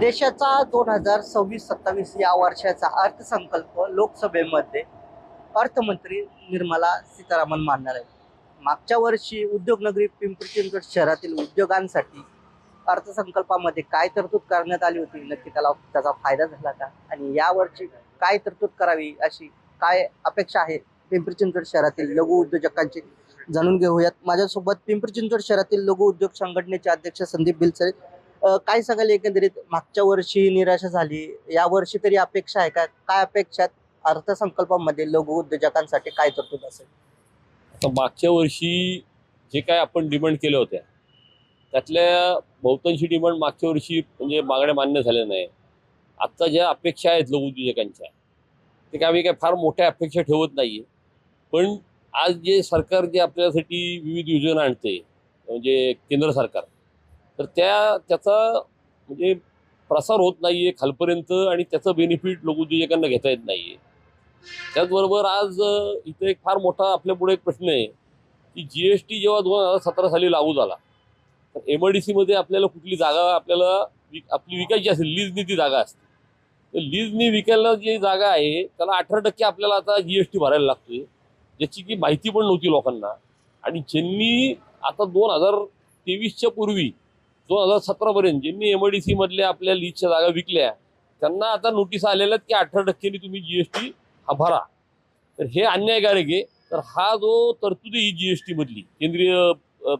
देशाचा दोन हजार सव्वीस सत्तावीस या वर्षाचा अर्थसंकल्प लोकसभेमध्ये अर्थमंत्री निर्मला सीतारामन मांडणार आहेत. मागच्या वर्षी उद्योगनगरी पिंपरी चिंचवड शहरातील उद्योगांसाठी अर्थसंकल्पामध्ये काय तरतूद करण्यात आली होती? नक्की त्याला त्याचा फायदा झाला का? आणि यावर्षी काय तरतूद करावी अशी काय अपेक्षा आहे पिंपरी चिंचवड शहरातील लघु उद्योजकांची? जाणून घेऊयात. माझ्यासोबत पिंपरी चिंचवड शहरातील लघु उद्योग संघटनेचे अध्यक्ष संदीप बिलसरे काय सांगाल एकंदरीत? मागच्या वर्षी निराशा झाली. या वर्षी तरी अपेक्षा आहे का? काय अपेक्षा अर्थसंकल्पामध्ये लघु उद्योजकांसाठी काय तरतूद असेल? आता मागच्या वर्षी जे काय आपण डिमांड केल्या होत्या त्यातल्या बहुतांशी डिमांड मागच्या वर्षी म्हणजे मागण्या मान्य झाल्या नाही. आत्ता ज्या अपेक्षा आहेत लघु उद्योजकांच्या ते काय आम्ही काय फार मोठ्या अपेक्षा ठेवत नाही पण आज जे सरकार जे आपल्यासाठी विविध योजना आणते म्हणजे केंद्र सरकार तर त्या त्याचा म्हणजे प्रसार होत नाही आहे खालपर्यंत आणि त्याचं बेनिफिट लघु घेता येत नाही आहे त्याचबरोबर आज इथं एक फार मोठा आपल्यापुढे एक प्रश्न आहे की जी एस टी जेव्हा दोन हजार सतरा साली लागू झाला तर एम आय डी सीमध्ये आपल्याला कुठली जागा आपल्याला विक आपली विकायची असेल लीजनी ती जागा असते. तर लीजनी विकायला जी जागा आहे त्याला अठरा टक्के आपल्याला आता जी एस टी भरायला लागतोय ज्याची की माहिती पण नव्हती लोकांना. आणि ज्यांनी आता दोन हजार तेवीसच्या पूर्वी दोन हजार सतरापर्यंत ज्यांनी एम आय डी सीमधल्या आपल्या लीजच्या जागा विकल्या त्यांना आता नोटीस आलेल्या आहेत की अठरा टक्क्यांनी तुम्ही जी एस टी हा भरा. तर हे अन्यायकारक आहे. तर हा जो तरतुदी ही जी एस मधली केंद्रीय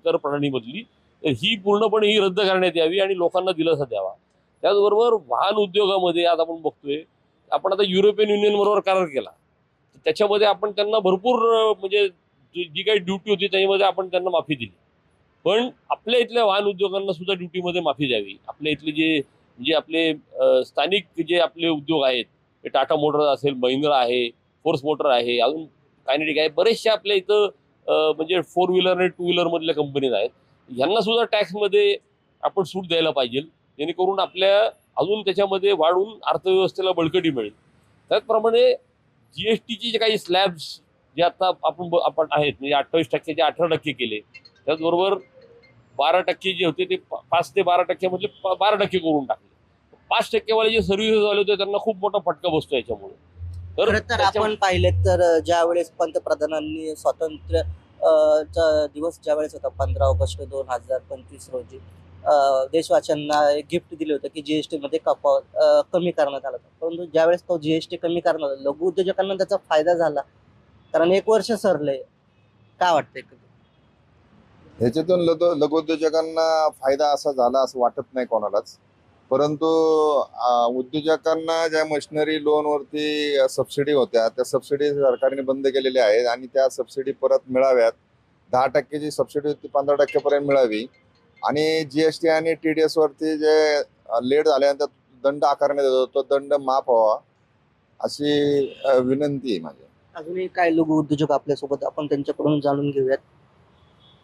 कर प्रणालीमधली तर ही पूर्णपणे ही रद्द करण्यात यावी आणि लोकांना दिलासा द्यावा. त्याचबरोबर वाहन उद्योगामध्ये आज आपण बघतोय आपण आता युरोपियन युनियन बरोबर करार केला. तर त्याच्यामध्ये आपण त्यांना भरपूर म्हणजे जी जी काही ड्युटी होती त्याच्यामध्ये आपण त्यांना माफी दिली. पण आपल्या इथल्या वाहन उद्योगांना सुद्धा ड्युटीमध्ये माफी द्यावी. आपल्या इथले जे जे आपले स्थानिक जे आपले उद्योग आहेत टाटा मोटर्स असेल महिंद्रा आहे फोर्स मोटर आहे अजून कायनेटिक आहे. बरेचशा आपल्या इथं म्हणजे फोर व्हीलर आणि टू व्हीलर मधल्या कंपनीज आहेत. ह्यांना सुद्धा टॅक्समध्ये आपण सूट द्यायला पाहिजे. जेणेकरून आपल्या अजून त्याच्यामध्ये वाढून अर्थव्यवस्थेला बळकटी मिळेल. त्याचप्रमाणे जी एस टीचे जे काही स्लॅब्स जे आता आपण आपण आहेत म्हणजे अठ्ठावीस टक्के जे अठरा टक्के केले त्याचबरोबर बारा टक्के जे होते ते पाच ते बारा टक्क्यामधले पा- बारा टक्के करून टाकले. पाच टक्केवाले जे सर्व्हिसेस वाले होते त्यांना खूप मोठा फटका बसतो याच्यामुळे. तर आपण पाहिले तर ज्या वेळेस पंतप्रधानांनी स्वातंत्र्य दिवस ज्या वेळेस होता पंधरा ऑगस्ट दोन हजार पंचवीस रोजी अ, देशवासियांना गिफ्ट दिले होते की जीएसटी मध्ये कमी करण्यात आला होता. परंतु ज्यावेळेस तो जीएसटी कमी करण्यात आला लघु उद्योजकांना त्याचा फायदा झाला. कारण एक वर्ष सरले. काय वाटतंय? ह्याच्यातून लघु लघुउद्योजकांना फायदा असा झाला असं वाटत नाही कोणालाच. परंतु उद्योजकांना ज्या मशिनरी लोनवरती सबसिडी होत्या त्या सबसिडी सरकारने बंद केलेल्या आहेत आणि त्या सबसिडी परत मिळाव्यात. दहा टक्केची सबसिडी होती पंधरा टक्क्यापर्यंत मिळावी. आणि जीएसटी आणि टी डी एसवरती जे लेट झाल्यानंतर दंड आकारण्यात येतो तो दंड माफ व्हावा अशी विनंती आहे माझी. अजूनही काय लघु उद्योजक आपल्यासोबत आपण त्यांच्याकडून जाणून घेऊयात.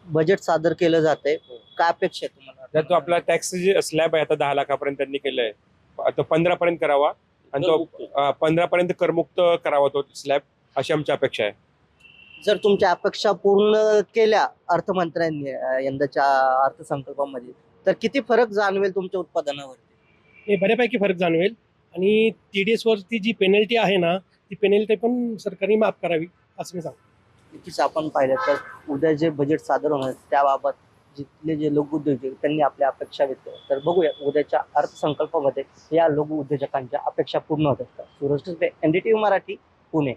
बजेट सादर केलं जाते काय अपेक्षा आहे तुम्हाला? तो आपला टॅक्स जे स्लॅब आहे आता दहा लाखापर्यंत त्यांनी केलंय. तो पंधरा पर्यंत करावा. आणि तो पंधरा पर्यंत करमुक्त करावा तो स्लॅब अशी आमची अपेक्षा आहे. जर तुमच्या अपेक्षा पूर्ण केल्या अर्थमंत्र्यांनी अं, यंदाच्या अर्थसंकल्पामध्ये तर किती फरक जाणवेल तुमच्या उत्पादनावरती? हे बऱ्यापैकी फरक जाणवेल. आणि टी डी एसवरती जी पेनल्टी आहे ना ती पेनल्टी पण सरकारने माफ करावी असं मी सांगतो. नक्कीच आपण पाहिलं तर उद्या जे बजेट सादर होणार त्याबाबत जिथले जे लघु उद्योजक त्यांनी आपल्या अपेक्षा व्यक्त तर बघूया उद्याच्या अर्थसंकल्पामध्ये या लघु उद्योजकांच्या अपेक्षा पूर्ण होतात का? सूरज व्ही मराठी पुणे.